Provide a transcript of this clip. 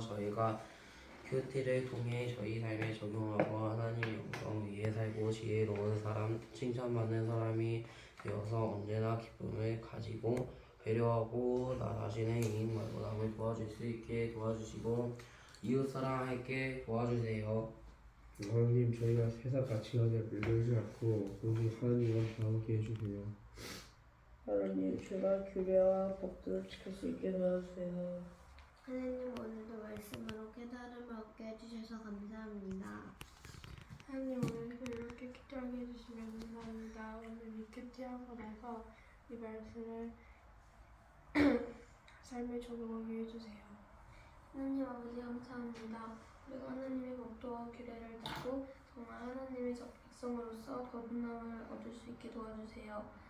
저희가 큐티를 통해 저희 삶에 적용하고 하나님 영광 위에 살고 지혜로운 사람, 칭찬받는 사람이 되어서 언제나 기쁨을 가지고 배려하고 나 자신의 이익 말고 남을 도와줄 수 있게 도와주시고 이웃 사랑할게 도와주세요. 하나님 저희가 세상 가치관에 물들지 않고 오직 하나님과 함께 해주세요. 하나님 제가 규례와 법도를 지킬 수 있게 도와주세요. 하나님 오늘도 말씀으로 깨달음을 얻게 해주셔서 감사합니다. 하나님 오늘도 이렇게 큐티하게 해주시면 감사합니다. 오늘 이 큐티하고 나서 이 말씀을 삶에 적용하게 해주세요. 하나님 아버지 감사합니다. 우리가 하나님의 법도와 규례를 듣고 정말 하나님의 백성으로서 거듭남을 얻을 수 있게 도와주세요.